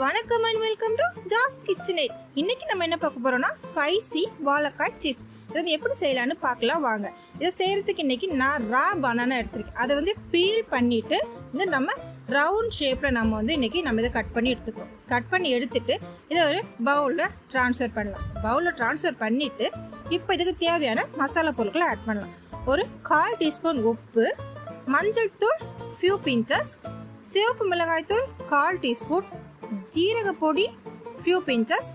வணக்கம் and welcome to ஜாஸ் கிச்சனே இன்னைக்கு நம்ம என்ன பார்க்க போறோம்னா ஸ்பைசி வாழைக்காய் சிப்ஸ் இது வந்து எப்படி செய்யலாம்னு பார்க்கலாம் வாங்க. இதை செய்யறதுக்கு இன்னைக்கு நான் ரா பனானா எடுத்திருக்கேன். அதை வந்து பீல் பண்ணிட்டு வந்து நம்ம ரவுண்ட் ஷேப்பில் நம்ம வந்து இன்றைக்கி நம்ம இதை கட் பண்ணி எடுத்துக்கிறோம். கட் பண்ணி எடுத்துட்டு இதை ஒரு பவுலில் ட்ரான்ஸ்ஃபர் பண்ணலாம். பவுலில் ட்ரான்ஸ்ஃபர் பண்ணிவிட்டு இப்போ இதுக்கு தேவையான மசாலா பொருட்களை ஆட் பண்ணலாம். ஒரு கால் டீஸ்பூன் உப்பு மஞ்சள் தூள் ஃபியூ பிஞ்சஸ் சிவப்பு மிளகாய் தூள் கால் டீஸ்பூன் ஜீரக பொடி ஃபியூ பிஞ்சஸ்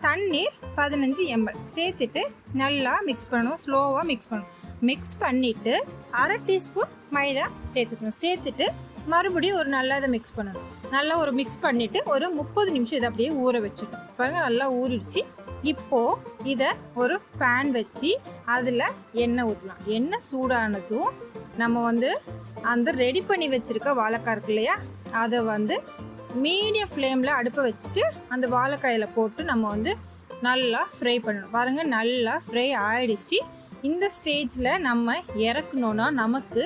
தண்ணீர் பதினஞ்சு எம்எல் சேர்த்துட்டு நல்லா மிக்ஸ் பண்ணணும் ஸ்லோவாக மிக்ஸ் பண்ணணும். மிக்ஸ் பண்ணிவிட்டு அரை டீஸ்பூன் மைதா சேர்த்துக்கணும். சேர்த்துட்டு மறுபடியும் ஒரு நல்லா இதை மிக்ஸ் பண்ணணும். நல்லா ஒரு மிக்ஸ் பண்ணிவிட்டு ஒரு முப்பது நிமிஷம் இதை அப்படியே ஊற வச்சுக்கணும். பாருங்கள் நல்லா ஊறிடுச்சு. இப்போது இதை ஒரு பேன் வச்சு அதில் எண்ணெய் ஊற்றலாம் எண்ணெய் சூடானதும் நம்ம வந்து அந்த ரெடி பண்ணி வச்சுருக்க வாழைக்காய் இருக்கு இல்லையா? அதை வந்து மீடியம் ஃப்ளேமில் அடுப்பை வச்சுட்டு அந்த வாழைக்காயில் போட்டு நம்ம வந்து நல்லா ஃப்ரை பண்ணணும். பாருங்கள் நல்லா ஃப்ரை ஆயிடுச்சு. இந்த ஸ்டேஜில் நம்ம இறக்கணுன்னா நமக்கு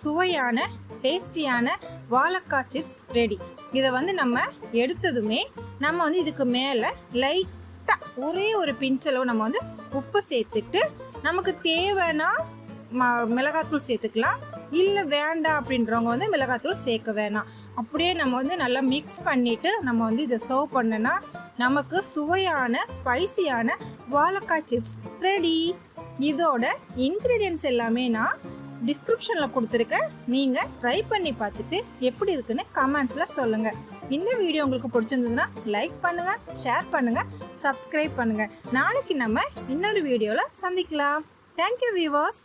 சுவையான டேஸ்டியான வாழைக்காய் சிப்ஸ் ரெடி இதை வந்து நம்ம எடுத்ததுமே நம்ம வந்து இதுக்கு மேலே லைட்டாக ஒரே ஒரு பிஞ்சளவு நம்ம வந்து உப்பு சேர்த்துட்டு நமக்கு தேவைன்னா ம மிளகாத்தூள் சேர்த்துக்கலாம். இல்லை வேண்டாம் அப்படின்றவங்க வந்து மிளகாத்தூள் சேர்க்க வேணாம். அப்படியே நம்ம வந்து நல்லா மிக்ஸ் பண்ணிவிட்டு நம்ம வந்து இதை சர்வ் பண்ணனா நமக்கு சுவையான ஸ்பைசியான வாழைக்காய் சிப்ஸ் ரெடி இதோட இன்க்ரீடியன்ஸ் எல்லாமே நான் டிஸ்கிரிப்ஷனில் கொடுத்துருக்கேன். நீங்கள் ட்ரை பண்ணி பார்த்துட்டு எப்படி இருக்குன்னு கமெண்ட்ஸில் சொல்லுங்கள் இந்த வீடியோ உங்களுக்கு பிடிச்சிருந்ததுன்னா லைக் பண்ணுங்கள் ஷேர் பண்ணுங்கள் சப்ஸ்கிரைப் பண்ணுங்கள் நாளைக்கு நம்ம இன்னொரு வீடியோவில் சந்திக்கலாம். Thank you viewers